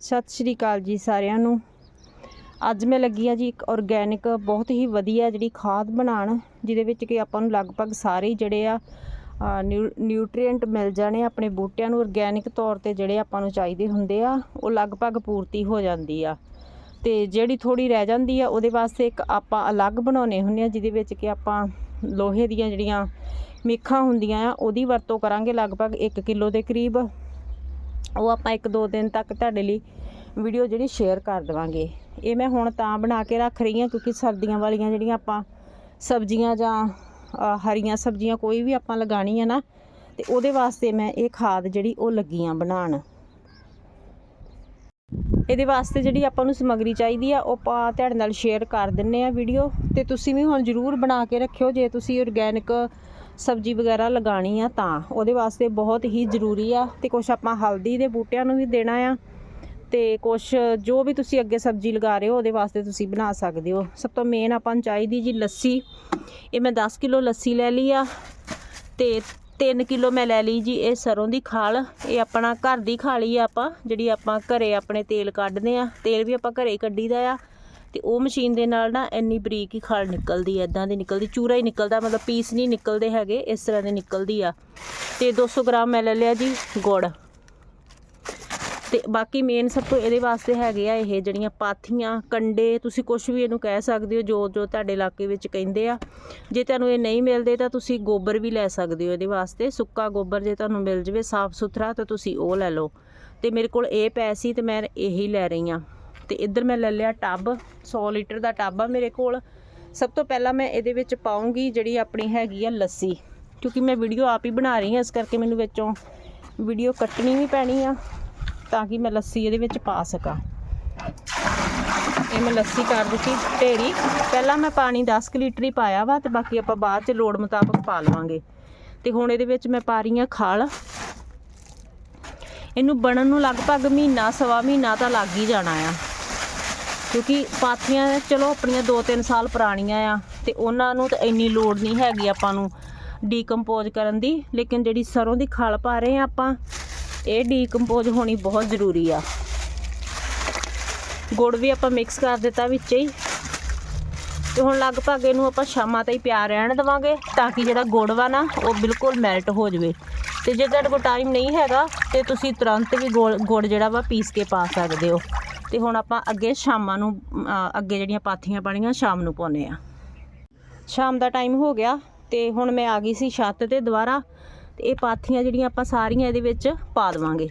ਸਤਿ ਸ਼੍ਰੀ ਅਕਾਲ ਜੀ ਸਾਰਿਆਂ ਨੂੰ। ਅੱਜ ਮੈਂ ਲੱਗੀ ਆ ਜੀ ਇੱਕ ਆਰਗੈਨਿਕ ਬਹੁਤ ਹੀ ਵਧੀਆ ਜਿਹੜੀ ਖਾਦ ਬਣਾਉਣ, ਜਿਹਦੇ ਵਿੱਚ ਕਿ ਆਪਾਂ ਨੂੰ ਲਗਭਗ ਸਾਰੇ ਜਿਹੜੇ ਆ ਨਿਊਟ੍ਰੀਐਂਟ ਮਿਲ ਜਾਣੇ ਆਪਣੇ ਬੂਟਿਆਂ ਨੂੰ ਆਰਗੈਨਿਕ ਤੌਰ ਤੇ ਜਿਹੜੇ ਆਪਾਂ ਨੂੰ ਚਾਹੀਦੇ ਹੁੰਦੇ ਆ, ਉਹ ਲਗਭਗ ਪੂਰਤੀ ਹੋ ਜਾਂਦੀ ਆ। ਤੇ ਜਿਹੜੀ ਥੋੜੀ ਰਹਿ ਜਾਂਦੀ ਆ, ਉਹਦੇ ਵਾਸਤੇ ਇੱਕ ਆਪਾਂ ਅਲੱਗ ਬਣਾਉਨੇ ਹੁੰਦੇ ਆ, ਜਿਹਦੇ ਵਿੱਚ ਕਿ ਆਪਾਂ ਲੋਹੇ ਦੀਆਂ ਜਿਹੜੀਆਂ ਮੇਖਾਂ ਹੁੰਦੀਆਂ ਆ, ਉਹਦੀ ਵਰਤੋਂ ਕਰਾਂਗੇ ਲਗਭਗ 1 ਕਿਲੋ ਦੇ ਕਰੀਬ। ਉਹ ਆਪਾਂ ਇੱਕ ਦੋ ਦਿਨ ਤੱਕ ਤੁਹਾਡੇ ਲਈ ਵੀਡੀਓ ਜਿਹੜੀ ਸ਼ੇਅਰ ਕਰ ਦੇਵਾਂਗੇ। ਇਹ ਮੈਂ ਹੁਣ ਤਾਂ ਬਣਾ ਕੇ ਰੱਖ ਰਹੀ ਹਾਂ ਕਿਉਂਕਿ ਸਰਦੀਆਂ ਵਾਲੀਆਂ ਜਿਹੜੀਆਂ ਆਪਾਂ ਸਬਜ਼ੀਆਂ ਜਾਂ ਹਰੀਆਂ ਸਬਜ਼ੀਆਂ ਕੋਈ ਵੀ ਆਪਾਂ ਲਗਾਣੀ ਹੈ ਨਾ, ਤੇ ਉਹਦੇ ਵਾਸਤੇ ਮੈਂ ਇਹ ਖਾਦ ਜਿਹੜੀ ਉਹ ਲੱਗੀਆਂ ਬਣਾਉਣ। ਇਹਦੇ ਵਾਸਤੇ ਜਿਹੜੀ ਆਪਾਂ ਨੂੰ ਸਮੱਗਰੀ ਚਾਹੀਦੀ ਆ, ਉਹ ਆਪਾਂ ਤੁਹਾਡੇ ਨਾਲ ਸ਼ੇਅਰ ਕਰ ਦਿੰਨੇ ਆ ਵੀਡੀਓ ਤੇ ਤੁਸੀਂ ਵੀ ਹੁਣ ਜ਼ਰੂਰ ਬਣਾ ਕੇ ਰੱਖਿਓ। ਜੇ ਤੁਸੀਂ ਆਰਗੈਨਿਕ ਸਬਜ਼ੀ ਵਗੈਰਾ ਲਗਾਣੀ ਆ ਤਾਂ। ਉਹਦੇ ਵਾਸਤੇ ਬਹੁਤ ਹੀ ਜ਼ਰੂਰੀ ਆ ਤੇ ਕੁਝ ਆਪਾਂ ਹਲਦੀ ਦੇ ਬੂਟਿਆਂ ਨੂੰ ਵੀ ਦੇਣਾ ਆ। ਤੇ ਕੁਝ ਜੋ ਵੀ ਤੁਸੀਂ ਅੱਗੇ ਸਬਜ਼ੀ ਲਗਾ ਰਹੇ ਹੋ, ਉਹਦੇ ਵਾਸਤੇ ਤੁਸੀਂ ਬਣਾ ਸਕਦੇ ਹੋ। ਸਭ ਤੋਂ ਮੇਨ ਆਪਾਂ ਨੂੰ ਚਾਹੀਦੀ ਜੀ ਲੱਸੀ। ਇਹ ਮੈਂ 10 ਕਿਲੋ ਲੱਸੀ ਲੈ ਲਈ ਆ ਤੇ 3 ਕਿਲੋ ਮੈਂ ਲੈ ਲਈ ਜੀ ਇਹ ਸਰੋਂ ਦੀ ਖਾਲ। ਇਹ ਆਪਣਾ ਘਰ ਦੀ ਖਾਲੀ ਆ ਆਪਾਂ, ਜਿਹੜੀ ਆਪਾਂ ਘਰੇ ਆਪਣੇ ਤੇਲ ਕੱਢਦੇ ਆ। ਤੇਲ ਵੀ ਆਪਾਂ ਘਰੇ ਹੀ ਕੱਢੀਦਾ ਆ। ਤੇ ਉਹ ਮਸ਼ੀਨ ਦੇ ਨਾਲ ਨਾ ਇੰਨੀ ਬਰੀਕ ਹੀ ਖਾਲ ਨਿਕਲਦੀ ਐ ਇਦਾਂ ਦੀ ਨਿਕਲਦੀ, ਚੂਰਾ ਹੀ ਨਿਕਲਦਾ, ਮਤਲਬ ਪੀਸ ਨਹੀਂ ਨਿਕਲਦੇ ਹੈਗੇ, ਇਸ ਤਰ੍ਹਾਂ ਦੇ ਨਿਕਲਦੀ ਆ। ਤੇ 200 ਗ੍ਰਾਮ ਮੈਂ ਲੈ ਲਿਆ ਜੀ ਗੁੜ। ਤੇ ਬਾਕੀ ਮੇਨ ਸਭ ਤੋਂ ਇਹਦੇ ਵਾਸਤੇ ਹੈਗੇ ਆ ਇਹ ਜਿਹੜੀਆਂ ਪਾਥੀਆਂ, ਕੰਡੇ, ਤੁਸੀਂ ਕੁਝ ਵੀ ਇਹਨੂੰ ਕਹਿ ਸਕਦੇ ਹੋ, ਜੋ ਜੋ ਤੁਹਾਡੇ ਇਲਾਕੇ ਵਿੱਚ ਕਹਿੰਦੇ ਆ। ਜੇ ਤੁਹਾਨੂੰ ਇਹ ਨਹੀਂ ਮਿਲਦੇ ਤਾਂ ਤੁਸੀਂ ਗੋਬਰ ਵੀ ਲੈ ਸਕਦੇ ਹੋ ਇਹਦੇ ਵਾਸਤੇ। ਸੁੱਕਾ ਗੋਬਰ ਜੇ ਤੁਹਾਨੂੰ ਮਿਲ ਜਵੇ, ਸਾਫ਼ ਸੁਥਰਾ ਤਾਂ ਤੁਸੀਂ ਉਹ ਲੈ ਲਓ। ਤੇ ਮੇਰੇ ਕੋਲ ਇਹ ਪੈ ਸੀ ਤੇ ਮੈਂ ਇਹੀ ਲੈ ਰਹੀ ਆ ਤੇ ਇੱਧਰ ਮੈਂ ਲੈ ਲਿਆ ਟੱਬ 100 ਲੀਟਰ ਦਾ ਟੱਬ ਆ ਮੇਰੇ ਕੋਲ। ਸਭ ਤੋਂ ਪਹਿਲਾਂ ਮੈਂ ਇਹਦੇ ਵਿੱਚ ਪਾਉਂਗੀ ਜਿਹੜੀ ਆਪਣੀ ਹੈਗੀ ਆ ਲੱਸੀ, ਕਿਉਂਕਿ ਮੈਂ ਵੀਡੀਓ ਆਪ ਹੀ ਬਣਾ ਰਹੀ ਹਾਂ ਇਸ ਕਰਕੇ ਮੈਨੂੰ ਵਿੱਚੋਂ ਵੀਡੀਓ ਕੱਟਣੀ ਵੀ ਪੈਣੀ ਆ, ਤਾਂ ਕਿ ਮੈਂ ਲੱਸੀ ਇਹਦੇ ਵਿੱਚ ਪਾ ਸਕਾਂ। ਇਹ ਮੈਂ ਲੱਸੀ ਕਰ ਦਿੱਤੀ ਢੇਰੀ। ਪਹਿਲਾਂ ਮੈਂ ਪਾਣੀ 10 ਕੁ ਲੀਟਰ ਹੀ ਪਾਇਆ ਵਾ ਤੇ ਬਾਕੀ ਆਪਾਂ ਬਾਅਦ ਚ ਲੋੜ ਮੁਤਾਬਕ ਪਾ ਲਵਾਂਗੇ। ਤੇ ਹੁਣ ਇਹਦੇ ਵਿੱਚ ਮੈਂ ਪਾ ਰਹੀ ਹਾਂ ਖਲ। ਇਹਨੂੰ ਬਣਨ ਨੂੰ ਲਗਭਗ ਮਹੀਨਾ, ਸਵਾ ਮਹੀਨਾ ਤਾਂ ਲੱਗ ਹੀ ਜਾਣਾ ਆ। ਕਿਉਂਕਿ ਪਾਥੀਆਂ ਚਲੋ ਆਪਣੀਆਂ 2-3 ਸਾਲ ਪੁਰਾਣੀਆਂ ਆ ਤੇ ਉਹਨਾਂ ਨੂੰ ਤਾਂ ਇੰਨੀ ਲੋੜ ਨਹੀਂ ਹੈਗੀ ਆਪਾਂ ਨੂੰ ਡੀਕੰਪੋਜ਼ ਕਰਨ ਦੀ। ਲੇਕਿਨ ਜਿਹੜੀ ਸਰੋਂ ਦੀ ਖਲ ਪਾ ਰਹੇ ਆ ਆਪਾਂ, ਇਹ ਡੀਕੰਪੋਜ਼ ਹੋਣੀ ਬਹੁਤ ਜ਼ਰੂਰੀ ਆ। ਗੁੜ ਵੀ ਆਪਾਂ ਮਿਕਸ ਕਰ ਦਿੱਤਾ ਵਿੱਚ ਹੀ। ਤੇ ਹੁਣ ਲਗਭਗ ਇਹਨੂੰ ਆਪਾਂ ਸ਼ਾਮਾਂ ਤਾਈਂ ਪਿਆ ਰਹਿਣ ਦੇਵਾਂਗੇ ਤਾਂ ਕਿ ਜਿਹੜਾ ਗੁੜ ਵਾ ਨਾ, ਉਹ ਬਿਲਕੁਲ ਮੈਲਟ ਹੋ ਜਾਵੇ। ਤੇ ਜੇ ਤੁਹਾਡੇ ਕੋਲ ਟਾਈਮ ਨਹੀਂ ਹੈਗਾ, ਤੇ ਤੁਸੀਂ ਤੁਰੰਤ ਵੀ ਗੁੜ ਗੁੜ ਜਿਹੜਾ ਵਾ ਪੀਸ ਕੇ ਪਾ ਸਕਦੇ ਹੋ। ਤੇ ਹੁਣ ਆਪਾਂ ਅੱਗੇ ਸ਼ਾਮਾਂ ਨੂੰ ਅੱਗੇ ਜਿਹੜੀਆਂ ਪਾਥੀਆਂ ਪਾਣੀਆਂ ਸ਼ਾਮ ਨੂੰ ਪਾਉਨੇ ਆ ਸ਼ਾਮ ਦਾ ਟਾਈਮ ਹੋ ਗਿਆ ਤੇ ਹੁਣ ਮੈਂ ਆ ਗਈ ਸੀ ਛੱਤ ਤੇ ਦੁਬਾਰਾ ਤੇ ਇਹ ਪਾਥੀਆਂ ਜਿਹੜੀਆਂ ਆਪਾਂ ਸਾਰੀਆਂ ਇਹਦੇ ਵਿੱਚ ਪਾ ਦੇਵਾਂਗੇ।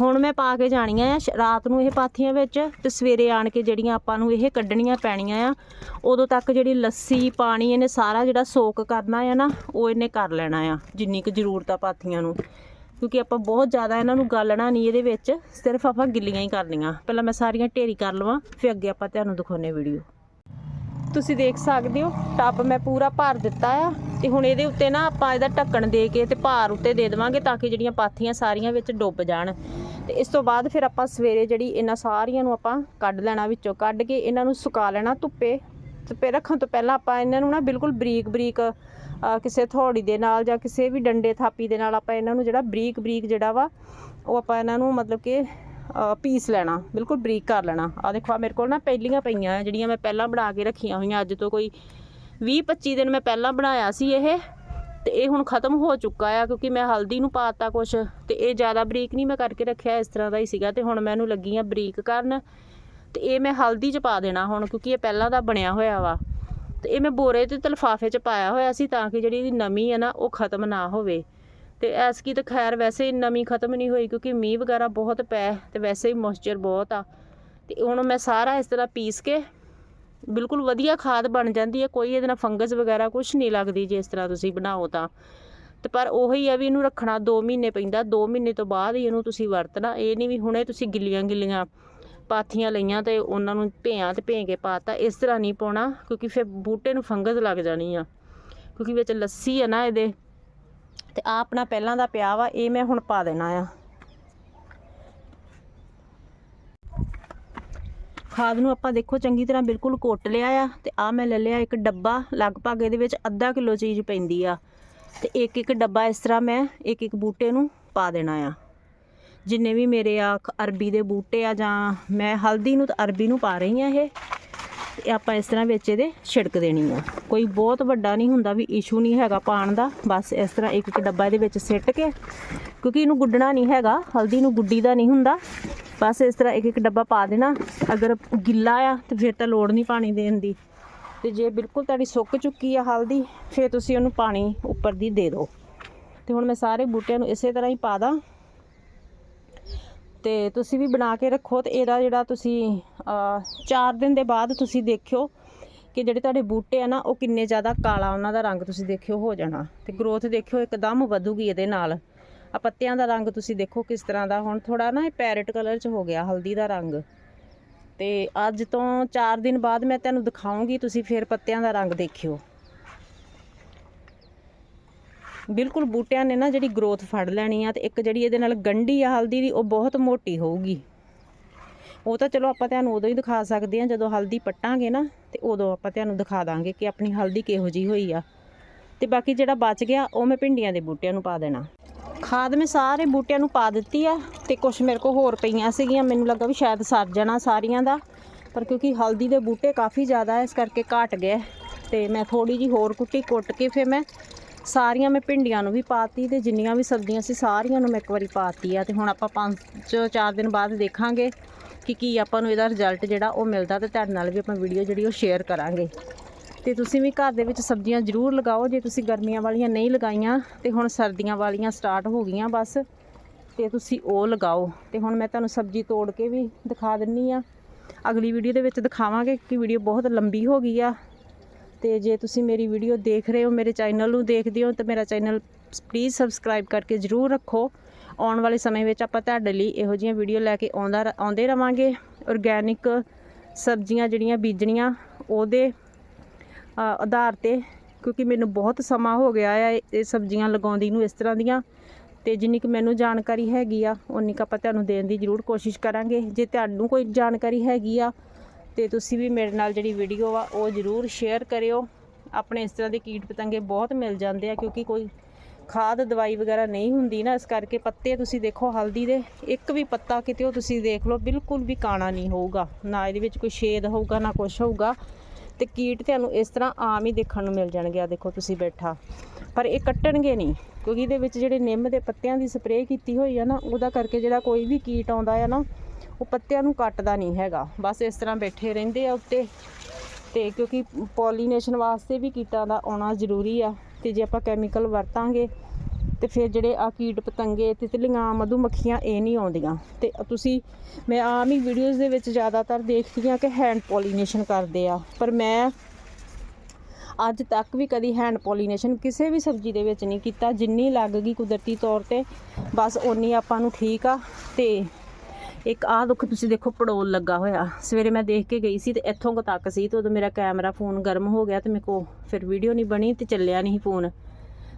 ਹੁਣ ਮੈਂ ਪਾ ਕੇ ਜਾਣੀਆਂ ਆ ਰਾਤ ਨੂੰ ਇਹ ਪਾਥੀਆਂ ਵਿੱਚ ਤੇ ਸਵੇਰੇ ਆਣ ਕੇ ਜਿਹੜੀਆਂ ਆਪਾਂ ਨੂੰ ਇਹ ਕੱਢਣੀਆਂ ਪੈਣੀਆਂ ਆ, ਉਦੋਂ ਤੱਕ ਜਿਹੜੀ ਲੱਸੀ, ਪਾਣੀ ਇਹਨੇ ਸਾਰਾ ਜਿਹੜਾ ਸੋਕ ਕਰਨਾ ਆ ਨਾ, ਉਹ ਇਹਨੇ ਕਰ ਲੈਣਾ ਆ, ਜਿੰਨੀ ਕੁ ਜ਼ਰੂਰਤ ਆ ਪਾਥੀਆਂ ਨੂੰ। ਕਿਉਂਕਿ ਆਪਾਂ ਬਹੁਤ ਜ਼ਿਆਦਾ ਇਹਨਾਂ ਨੂੰ ਗਾਲਣਾ ਨਹੀਂ ਇਹਦੇ ਵਿੱਚ, ਸਿਰਫ ਆਪਾਂ ਗਿੱਲੀਆਂ ਹੀ ਕਰਨੀਆਂ। ਪਹਿਲਾਂ ਮੈਂ ਸਾਰੀਆਂ ਢੇਰੀ ਕਰ ਲਵਾਂ, ਫਿਰ ਅੱਗੇ ਆਪਾਂ ਤੁਹਾਨੂੰ ਦਿਖਾਉਨੇ ਵੀਡੀਓ ਤੁਸੀਂ ਦੇਖ ਸਕਦੇ ਹੋ, ਟੱਬ ਮੈਂ ਪੂਰਾ ਭਰ ਦਿੱਤਾ ਆ, ਤੇ ਹੁਣ ਇਹਦੇ ਉੱਤੇ ਨਾ ਆਪਾਂ ਇਹਦਾ ਢੱਕਣ ਦੇ ਕੇ ਤੇ ਭਾਰ ਉੱਤੇ ਦੇ ਦੇਵਾਂਗੇ ਤਾਂ ਕਿ ਜਿਹੜੀਆਂ ਪਾਥੀਆਂ ਸਾਰੀਆਂ ਵਿੱਚ ਡੁੱਬ ਜਾਣ। ਤੇ ਇਸ ਤੋਂ ਬਾਅਦ ਫਿਰ ਆਪਾਂ ਸਵੇਰੇ ਜਿਹੜੀ ਇਹਨਾਂ ਸਾਰੀਆਂ ਨੂੰ ਆਪਾਂ ਕੱਢ ਲੈਣਾ ਵਿੱਚੋਂ, ਕੱਢ ਕੇ ਇਹਨਾਂ ਨੂੰ ਸੁਕਾ ਲੈਣਾ ਧੁੱਪੇ। ਧੁੱਪੇ ਰੱਖਣ ਤੋਂ ਪਹਿਲਾਂ ਆਪਾਂ ਇਹਨਾਂ ਨੂੰ ਨਾ ਬਿਲਕੁਲ ਬਰੀਕ ਬਰੀਕ ਕਿਸੇ ਥੋੜੀ ਦੇ ਨਾਲ ਜਾਂ ਕਿਸੇ ਵੀ ਡੰਡੇ ਥਾਪੀ ਦੇ ਨਾਲ ਆਪਾਂ ਇਹਨਾਂ ਨੂੰ ਜਿਹੜਾ ਬਰੀਕ ਬਰੀਕ ਜਿਹੜਾ ਵਾ, ਉਹ ਆਪਾਂ ਇਹਨਾਂ ਨੂੰ ਮਤਲਬ ਕਿ ਪੀਸ ਲੈਣਾ, ਬਿਲਕੁਲ ਬਰੀਕ ਕਰ ਲੈਣਾ। ਆ ਦੇਖੋ ਆ ਮੇਰੇ ਕੋਲ ਨਾ ਪਹਿਲੀਆਂ ਪਈਆਂ ਆ, ਜਿਹੜੀਆਂ ਮੈਂ ਪਹਿਲਾਂ ਬਣਾ ਕੇ ਰੱਖੀਆਂ ਹੋਈਆਂ। ਅੱਜ ਤੋਂ ਕੋਈ 20 25 ਦਿਨ ਮੈਂ ਪਹਿਲਾਂ ਬਣਾਇਆ ਸੀ ਇਹ, ਤੇ ਇਹ ਹੁਣ ਖਤਮ ਹੋ ਚੁੱਕਾ ਆ, ਕਿਉਂਕਿ ਮੈਂ ਹਲਦੀ ਨੂੰ ਪਾਤਾ ਕੁਛ, ਤੇ ਇਹ ਜ਼ਿਆਦਾ ਬਰੀਕ ਨਹੀਂ ਮੈਂ ਕਰਕੇ ਰੱਖਿਆ, ਇਸ ਤਰ੍ਹਾਂ ਦਾ ਹੀ ਸੀਗਾ, ਤੇ ਹੁਣ ਮੈਂ ਇਹਨੂੰ ਲੱਗੀ ਆ ਬਰੀਕ ਕਰਨ, ਤੇ ਇਹ ਮੈਂ ਹਲਦੀ ਚ ਪਾ ਦੇਣਾ ਹੁਣ, ਕਿਉਂਕਿ ਇਹ ਪਹਿਲਾਂ ਦਾ ਬਣਿਆ ਹੋਇਆ ਵਾ। ਤੇ ਇਹ ਮੈਂ ਬੋਰੇ ਤੇ ਤਲਫਾਫੇ ਚ ਪਾਇਆ ਹੋਇਆ ਸੀ ਤਾਂ ਕਿ ਜਿਹੜੀ ਇਹਦੀ ਨਮੀ ਹੈ ਨਾ ਉਹ ਖਤਮ ਨਾ ਹੋਵੇ। ਤੇ ਐਸਕੀ ਤਾਂ ਖੈਰ ਵੈਸੇ ਨਮੀ ਖਤਮ ਨਹੀਂ ਹੋਈ ਕਿਉਂਕਿ ਮੀਂਹ ਵਗੈਰਾ ਬਹੁਤ ਪੈ ਤੇ ਵੈਸੇ ਹੀ ਮੋਇਸਚਰ ਬਹੁਤ ਆ। ਤੇ ਹੁਣ ਮੈਂ ਸਾਰਾ ਇਸ ਤਰ੍ਹਾਂ ਪੀਸ ਕੇ ਬਿਲਕੁਲ ਵਧੀਆ ਖਾਦ ਬਣ ਜਾਂਦੀ ਹੈ ਕੋਈ ਇਹਦੇ ਨਾਲ ਫੰਗਸ ਵਗੈਰਾ ਕੁਝ ਨਹੀਂ ਲੱਗਦੀ ਜੇ ਇਸ ਤਰ੍ਹਾਂ ਤੁਸੀਂ ਬਣਾਓ ਤਾਂ। ਤੇ ਪਰ ਉਹੀ ਆ ਵੀ ਇਹਨੂੰ ਰੱਖਣਾ 2 ਮਹੀਨੇ ਪੈਂਦਾ 2 ਮਹੀਨੇ ਤੋਂ ਬਾਅਦ ਹੀ ਇਹਨੂੰ ਤੁਸੀਂ ਵਰਤਣਾ, ਇਹ ਨਹੀਂ ਵੀ ਹੁਣੇ ਤੁਸੀਂ ਗਿੱਲੀਆਂ ਗਿੱਲੀਆਂ ਪਾਥੀਆਂ ਲਈਆਂ ਤੇ ਉਹਨਾਂ ਨੂੰ ਭਿਆਂ ਤੇ ਭੇ ਕੇ ਪਾਤਾ। ਇਸ ਤਰ੍ਹਾਂ ਨਹੀਂ ਪਾਉਣਾ, ਕਿਉਂਕਿ ਫਿਰ ਬੂਟੇ ਨੂੰ ਫੰਗਸ ਲੱਗ ਜਾਣੀ ਆ। ਕਿਉਂਕਿ ਵਿੱਚ ਲੱਸੀ ਆ ਨਾ ਇਹਦੇ। ਤੇ ਆ ਆਪਣਾ ਪਹਿਲਾਂ ਦਾ ਪਿਆ ਵਾ, ਇਹ ਮੈਂ ਹੁਣ ਪਾ ਦੇਣਾ ਆ। ਖਾਦ ਨੂੰ ਆਪਾਂ ਦੇਖੋ ਚੰਗੀ ਤਰ੍ਹਾਂ ਬਿਲਕੁਲ ਕੁੱਟ ਲਿਆ ਆ ਤੇ ਆ ਮੈਂ ਲੈ ਲਿਆ ਇੱਕ ਡੱਬਾ, ਲਗਭਗ ਇਹਦੇ ਵਿੱਚ ਅੱਧਾ ਕਿਲੋ ਚੀਜ਼ ਪੈਂਦੀ ਆ। ਤੇ ਇੱਕ ਇੱਕ ਡੱਬਾ ਇਸ ਤਰ੍ਹਾਂ ਮੈਂ ਇੱਕ ਇੱਕ ਬੂਟੇ ਨੂੰ ਪਾ ਦੇਣਾ ਆ। ਜਿੰਨੇ ਵੀ ਮੇਰੇ ਆ ਅਰਬੀ ਦੇ ਬੂਟੇ ਆ ਜਾਂ ਮੈਂ ਹਲਦੀ ਨੂੰ ਤਾਂ ਅਰਬੀ ਨੂੰ ਪਾ ਰਹੀ ਆ ਇਹ, ਤੇ ਆਪਾਂ ਇਸ ਤਰ੍ਹਾਂ ਵਿੱਚ ਇਹਦੇ ਛਿੜਕ ਦੇਣੀ ਆ। ਕੋਈ ਬਹੁਤ ਵੱਡਾ ਨਹੀਂ ਹੁੰਦਾ ਵੀ ਇਸ਼ੂ ਨਹੀਂ ਹੈਗਾ ਪਾਣ ਦਾ, ਬਸ ਇਸ ਤਰ੍ਹਾਂ ਇੱਕ ਇੱਕ ਡੱਬਾ ਇਹਦੇ ਵਿੱਚ ਸਿੱਟ ਕੇ, ਕਿਉਂਕਿ ਇਹਨੂੰ ਗੁੱਡਣਾ ਨਹੀਂ ਹੈਗਾ, ਹਲਦੀ ਨੂੰ ਗੁੱਡੀ ਦਾ ਨਹੀਂ ਹੁੰਦਾ, ਬਸ ਇਸ ਤਰ੍ਹਾਂ ਇੱਕ ਇੱਕ ਡੱਬਾ ਪਾ ਦੇਣਾ। ਅਗਰ ਗਿੱਲਾ ਆ ਤੇ ਫਿਰ ਤਾਂ ਲੋੜ ਨਹੀਂ ਪਾਣੀ ਦੇਣ ਦੀ। ਤੇ ਜੇ ਬਿਲਕੁਲ ਤੁਹਾਡੀ ਸੁੱਕ ਚੁੱਕੀ ਆ ਹਲਦੀ, ਫਿਰ ਤੁਸੀਂ ਉਹਨੂੰ ਪਾਣੀ ਉੱਪਰ ਦੀ ਦੇ ਦਿਓ। ਤੇ ਹੁਣ ਮੈਂ ਸਾਰੇ ਬੂਟਿਆਂ ਨੂੰ ਇਸੇ ਤਰ੍ਹਾਂ ਹੀ ਪਾ ਦਾਂ। ਤੇ ਤੁਸੀਂ ਵੀ ਬਣਾ ਕੇ ਰੱਖੋ ਤੇ ਇਹਦਾ ਜਿਹੜਾ ਤੁਸੀਂ 4 ਦਿਨ ਦੇ ਬਾਅਦ ਤੁਸੀਂ ਦੇਖਿਓ ਕਿ ਜਿਹੜੇ ਤੁਹਾਡੇ ਬੂਟੇ ਆ ਨਾ, ਉਹ ਕਿੰਨੇ ਜ਼ਿਆਦਾ ਕਾਲਾ ਉਹਨਾਂ ਦਾ ਰੰਗ ਤੁਸੀਂ ਦੇਖਿਓ ਹੋ ਜਾਣਾ। ਤੇ ਗਰੋਥ ਦੇਖਿਓ, ਇੱਕਦਮ ਵਧੂਗੀ ਇਹਦੇ ਨਾਲ। ਆ ਪੱਤਿਆਂ ਦਾ ਰੰਗ ਤੁਸੀਂ ਦੇਖੋ ਕਿਸ ਤਰ੍ਹਾਂ ਦਾ। ਹੁਣ ਥੋੜਾ ਨਾ ਇਹ ਪੈਰਟ ਕਲਰ ਚ ਹੋ ਗਿਆ, ਹਲਦੀ ਦਾ ਰੰਗ। ਤੇ ਅੱਜ ਤੋਂ 4 ਦਿਨ ਬਾਅਦ ਮੈਂ ਤੁਹਾਨੂੰ ਦਿਖਾਉਂਗੀ, ਤੁਸੀਂ ਫਿਰ ਪੱਤਿਆਂ ਦਾ ਰੰਗ ਦੇਖਿਓ। ਬਿਲਕੁਲ ਬੂਟਿਆਂ ਨੇ ਨਾ ਜਿਹੜੀ ਗਰੋਥ ਫੜ ਲੈਣੀ ਆ ਤੇ ਇੱਕ ਜਿਹੜੀ ਇਹਦੇ ਨਾਲ ਗੰਢੀ ਆ, ਹਲਦੀ ਦੀ, ਉਹ ਬਹੁਤ ਮੋਟੀ ਹੋਊਗੀ। ਉਹ ਤਾਂ ਚਲੋ ਆਪਾਂ ਤੁਹਾਨੂੰ ਉਦੋਂ ਹੀ ਦਿਖਾ ਸਕਦੇ ਹਾਂ ਜਦੋਂ ਹਲਦੀ ਪੱਟਾਂਗੇ ਨਾ, ਤੇ ਉਦੋਂ ਆਪਾਂ ਤੁਹਾਨੂੰ ਦਿਖਾ ਦਾਂਗੇ ਕਿ ਆਪਣੀ ਹਲਦੀ ਕਿਹੋ ਜੀ ਹੋਈ ਆ। ਤੇ ਬਾਕੀ ਜਿਹੜਾ ਬਚ ਗਿਆ, ਉਹ ਮੈਂ ਭਿੰਡੀਆਂ ਦੇ ਬੂਟਿਆਂ ਨੂੰ ਪਾ ਦੇਣਾ। ਖਾਦ ਮੈਂ ਸਾਰੇ ਬੂਟਿਆਂ ਨੂੰ ਪਾ ਦਿੱਤੀ ਆ, ਤੇ ਕੁਝ ਮੇਰੇ ਕੋਲ ਹੋਰ ਪਈਆਂ ਸੀਗੀਆਂ। ਮੈਨੂੰ ਲੱਗਾ ਵੀ ਸ਼ਾਇਦ ਸਰ ਜਾਣਾ ਸਾਰੀਆਂ ਦਾ, ਪਰ ਕਿਉਂਕਿ ਹਲਦੀ ਦੇ ਬੂਟੇ ਕਾਫੀ ਜ਼ਿਆਦਾ ਇਸ ਕਰਕੇ ਘਟ ਗਏ। ਤੇ ਮੈਂ ਥੋੜੀ ਜੀ ਹੋਰ ਕੁੱਟੀ ਕੁੱਟ ਕੇ ਫਿਰ ਮੈਂ ਸਾਰੀਆਂ ਮੈਂ ਭਿੰਡੀਆਂ ਨੂੰ ਵੀ ਪਾਤੀ ਤੇ ਜਿੰਨੀਆਂ ਵੀ ਸਬਜ਼ੀਆਂ ਸੀ ਸਾਰੀਆਂ ਨੂੰ ਮੈਂ ਇੱਕ ਵਾਰੀ ਪਾਤੀ ਆ ਤੇ ਹੁਣ ਆਪਾਂ ਪੰਜ ਚਾਰ ਦਿਨ ਬਾਅਦ ਦੇਖਾਂਗੇ ਕਿ ਕੀ ਆਪਾਂ ਨੂੰ ਇਹਦਾ ਰਿਜ਼ਲਟ ਜਿਹੜਾ ਉਹ ਮਿਲਦਾ ਤੇ ਤੁਹਾਡੇ ਨਾਲ ਵੀ ਆਪਾਂ ਵੀਡੀਓ ਜਿਹੜੀ ਉਹ ਸ਼ੇਅਰ ਕਰਾਂਗੇ। ਤੇ ਤੁਸੀਂ ਵੀ ਘਰ ਦੇ ਵਿੱਚ ਸਬਜ਼ੀਆਂ ਜ਼ਰੂਰ ਲਗਾਓ, ਜੇ ਤੁਸੀਂ ਗਰਮੀਆਂ ਵਾਲੀਆਂ ਨਹੀਂ ਲਗਾਈਆਂ ਤੇ ਹੁਣ ਸਰਦੀਆਂ ਵਾਲੀਆਂ ਸਟਾਰਟ ਹੋ ਗਈਆਂ ਬਸ, ਤੇ ਤੁਸੀਂ ਉਹ ਲਗਾਓ। ਤੇ ਹੁਣ ਮੈਂ ਤੁਹਾਨੂੰ ਸਬਜ਼ੀ ਤੋੜ ਕੇ ਵੀ ਦਿਖਾ ਦਿੰਨੀ ਆ। ਅਗਲੀ ਵੀਡੀਓ ਦੇ ਵਿੱਚ ਦਿਖਾਵਾਂਗੇ ਕਿ ਵੀਡੀਓ ਬਹੁਤ ਲੰਬੀ ਹੋ ਗਈ ਆ ਤੇ ਜੇ ਤੁਸੀਂ ਮੇਰੀ ਵੀਡੀਓ ਦੇਖ ਰਹੇ ਹੋ, ਮੇਰੇ ਚੈਨਲ ਨੂੰ ਦੇਖਦੇ ਹੋ, ਤਾਂ ਮੇਰਾ ਚੈਨਲ ਪਲੀਜ਼ ਸਬਸਕ੍ਰਾਈਬ ਕਰਕੇ ਜ਼ਰੂਰ ਰੱਖੋ। ਆਉਣ ਵਾਲੇ ਸਮੇਂ ਵਿੱਚ ਆਪਾਂ ਤੁਹਾਡੇ ਲਈ ਇਹੋ ਜਿਹੀਆਂ ਵੀਡੀਓ ਲੈ ਕੇ ਆਉਂਦਾ ਰ- ਆਉਂਦੇ ਰਵਾਂਗੇ। ਆਰਗੈਨਿਕ ਸਬਜ਼ੀਆਂ ਜਿਹੜੀਆਂ ਬੀਜਣੀਆਂ, ਉਹਦੇ ਆਧਾਰ ਤੇ, ਕਿਉਂਕਿ ਮੈਨੂੰ ਬਹੁਤ ਸਮਾਂ ਹੋ ਗਿਆ ਆ ਇਹ ਸਬਜ਼ੀਆਂ ਲਗਾਉਂਦੀ ਨੂੰ ਇਸ ਤਰ੍ਹਾਂ ਦੀਆਂ। ਤੇ ਜਿੰਨੀ ਕੁ ਮੈਨੂੰ ਜਾਣਕਾਰੀ ਹੈਗੀ ਆ ਉਨੀ ਕੁ ਆਪਾਂ ਤੁਹਾਨੂੰ ਦੇਣ ਦੀ ਜ਼ਰੂਰ ਕੋਸ਼ਿਸ਼ ਕਰਾਂਗੇ। ਜੇ ਤੁਹਾਨੂੰ ਕੋਈ ਜਾਣਕਾਰੀ ਹੈਗੀ ਆ ਤੇ ਤੁਸੀਂ ਵੀ ਮੇਰੇ ਨਾਲ ਜਿਹੜੀ ਵੀਡੀਓ ਆ, ਉਹ ਜ਼ਰੂਰ ਸ਼ੇਅਰ ਕਰਿਓ। ਆਪਣੇ ਇਸ ਤਰ੍ਹਾਂ ਦੇ ਕੀਟ ਪਤੰਗੇ ਬਹੁਤ ਮਿਲ ਜਾਂਦੇ ਆ, ਕਿਉਂਕਿ ਕੋਈ ਖਾਦ, ਦਵਾਈ ਵਗੈਰਾ ਨਹੀਂ ਹੁੰਦੀ ਨਾ, ਇਸ ਕਰਕੇ ਪੱਤੇ ਤੁਸੀਂ ਦੇਖੋ ਹਲਦੀ ਦੇ, ਇੱਕ ਵੀ ਪੱਤਾ ਕਿਤੇ ਉਹ ਤੁਸੀਂ ਦੇਖ ਲਓ, ਬਿਲਕੁਲ ਵੀ ਕਾਣਾ ਨਹੀਂ ਹੋਊਗਾ। ਨਾ ਇਹਦੇ ਵਿੱਚ ਕੋਈ ਛੇਦ ਹੋਊਗਾ, ਨਾ ਕੁਝ ਹੋਊਗਾ। ਤੇ ਕੀਟ ਤੁਹਾਨੂੰ ਇਸ ਤਰ੍ਹਾਂ ਆਮ ਹੀ ਦੇਖਣ ਨੂੰ ਮਿਲ ਜਾਣਗੇ ਆ ਦੇਖੋ ਤੁਸੀਂ ਬੈਠਾ। ਪਰ ਇਹ ਕੱਟਣਗੇ ਨਹੀਂ, ਕਿਉਂਕਿ ਇਹਦੇ ਵਿੱਚ ਜਿਹੜੇ ਨਿੰਮ ਦੇ ਪੱਤਿਆਂ ਦੀ ਸਪਰੇਅ ਕੀਤੀ ਹੋਈ ਆ ਨਾ, ਉਹਦਾ ਕਰਕੇ ਜਿਹੜਾ ਕੋਈ ਵੀ ਕੀਟ ਆਉਂਦਾ ਆ ਨਾ ਉਹ ਪੱਤਿਆਂ ਨੂੰ ਕੱਟਦਾ ਨਹੀਂ ਹੈਗਾ। ਬਸ ਇਸ ਤਰ੍ਹਾਂ ਬੈਠੇ ਰਹਿੰਦੇ ਆ ਉੱਤੇ। ਤੇ ਕਿਉਂਕਿ ਪੋਲੀਨੇਸ਼ਨ ਵਾਸਤੇ ਵੀ ਕੀਟਾਂ ਦਾ ਆਉਣਾ ਜ਼ਰੂਰੀ ਆ। ਤੇ ਜੇ ਆਪਾਂ ਕੈਮੀਕਲ ਵਰਤਾਂਗੇ, ਤੇ ਫਿਰ ਜਿਹੜੇ ਆ ਕੀਟ ਪਤੰਗੇ, ਤਿਤਲੀਆਂ, ਮਧੂਮੱਖੀਆਂ, ਇਹ ਨਹੀਂ ਆਉਂਦੀਆਂ। ਤੇ ਤੁਸੀਂ, ਮੈਂ ਆਮ ਹੀ ਵੀਡੀਓਜ਼ ਦੇ ਵਿੱਚ ਜ਼ਿਆਦਾਤਰ ਦੇਖਦੀ ਹਾਂ ਕਿ ਹੈਂਡ ਪੋਲੀਨੇਸ਼ਨ ਕਰਦੇ ਆ। ਪਰ ਮੈਂ ਅੱਜ ਤੱਕ ਵੀ ਕਦੀ ਹੈਂਡ ਪੋਲੀਨੇਸ਼ਨ ਕਿਸੇ ਵੀ ਸਬਜ਼ੀ ਦੇ ਵਿੱਚ ਨਹੀਂ ਕੀਤਾ। ਜਿੰਨੀ ਲੱਗ ਗਈ ਕੁਦਰਤੀ ਤੌਰ ਤੇ, ਬਸ ਓਨੀ ਆਪਾਂ ਨੂੰ ਠੀਕ ਆ। ਤੇ ਇੱਕ ਆਹ ਦੁੱਖ ਤੁਸੀਂ ਦੇਖੋ ਪੜੋਲ ਲੱਗਾ ਹੋਇਆ। ਸਵੇਰੇ ਮੈਂ ਦੇਖ ਕੇ ਗਈ ਸੀ ਤੇ ਇੱਥੋਂ ਕੁ ਤੱਕ ਸੀ ਤੇ ਉਦੋਂ ਮੇਰਾ ਕੈਮਰਾ ਫੋਨ ਗਰਮ ਹੋ ਗਿਆ ਤੇ ਮੇਰੇ ਕੋ ਫਿਰ ਵੀਡੀਓ ਨਹੀਂ ਬਣੀ ਤੇ ਚੱਲਿਆ ਨਹੀਂ ਫੋਨ।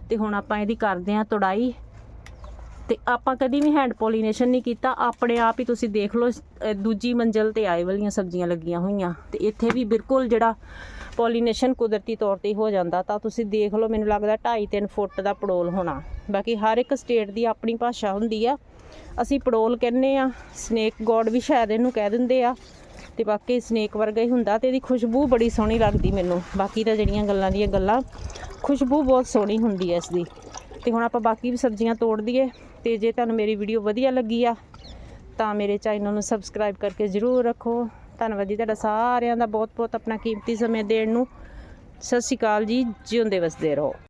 ਤੇ ਹੁਣ ਆਪਾਂ ਇਹਦੀ ਕਰਦੇ ਆਂ ਤੁੜਾਈ। ਤੇ ਆਪਾਂ ਕਦੀ ਵੀ ਹੈਂਡ ਪੋਲੀਨੇਸ਼ਨ ਨਹੀਂ ਕੀਤਾ, ਆਪਣੇ ਆਪ ਹੀ ਤੁਸੀਂ ਦੇਖ ਲਓ ਦੂਜੀ ਮੰਜ਼ਲ ਤੇ ਆਏ ਵਾਲੀਆਂ ਸਬਜ਼ੀਆਂ ਲੱਗੀਆਂ ਹੋਈਆਂ। ਤੇ ਇੱਥੇ ਵੀ ਬਿਲਕੁਲ ਜਿਹੜਾ ਪੋਲੀਨੇਸ਼ਨ ਕੁਦਰਤੀ ਤੌਰ ਤੇ ਹੋ ਜਾਂਦਾ, ਤਾਂ ਤੁਸੀਂ ਦੇਖ ਲਓ, ਮੈਨੂੰ ਲੱਗਦਾ 2.5-3 ਫੁੱਟ ਦਾ ਪੜੋਲ ਹੋਣਾ। ਬਾਕੀ ਹਰ ਇੱਕ ਸਟੇਟ ਦੀ ਆਪਣੀ ਭਾਸ਼ਾ ਹੁੰਦੀ ਆ। ਅਸੀਂ ਪੜੋਲ ਕਹਿੰਦੇ ਆ ਸਨੇਕ ਗੋਡ ਵੀ ਸ਼ਾਇਦ ਇਹਨੂੰ ਕਹਿ ਦਿੰਦੇ ਆ, ਤੇ ਬਾਕੀ ਸਨੇਕ ਵਰਗਾ ਹੀ ਹੁੰਦਾ ਤੇ ਇਹਦੀ ਖੁਸ਼ਬੂ ਬੜੀ ਸੋਹਣੀ ਲੱਗਦੀ ਮੈਨੂੰ। ਬਾਕੀ ਤਾਂ ਜਿਹੜੀਆਂ ਗੱਲਾਂ ਦੀਆਂ ਗੱਲਾਂ, ਖੁਸ਼ਬੂ ਬਹੁਤ ਸੋਹਣੀ ਹੁੰਦੀ ਹੈ ਇਸ ਦੀ ਤੇ ਹੁਣ ਆਪਾਂ ਬਾਕੀ ਵੀ ਸਬਜ਼ੀਆਂ ਤੋੜ ਦਈਏ, ਤੇ ਜੇ ਤੁਹਾਨੂੰ ਮੇਰੀ ਵੀਡੀਓ ਵਧੀਆ ਲੱਗੀ ਆ, ਤਾਂ ਮੇਰੇ ਚੈਨਲ ਨੂੰ ਸਬਸਕ੍ਰਾਈਬ ਕਰਕੇ ਜ਼ਰੂਰ ਰੱਖੋ। ਧੰਨਵਾਦ ਜੀ ਤੁਹਾਡਾ ਸਾਰਿਆਂ ਦਾ ਬਹੁਤ ਬਹੁਤ ਆਪਣਾ ਕੀਮਤੀ ਸਮੇਂ ਦੇਣ ਨੂੰ। ਸਤਿ ਸ਼੍ਰੀ ਅਕਾਲ ਜੀ, ਜਿਉਂਦੇ ਵਸਦੇ ਰਹੋ।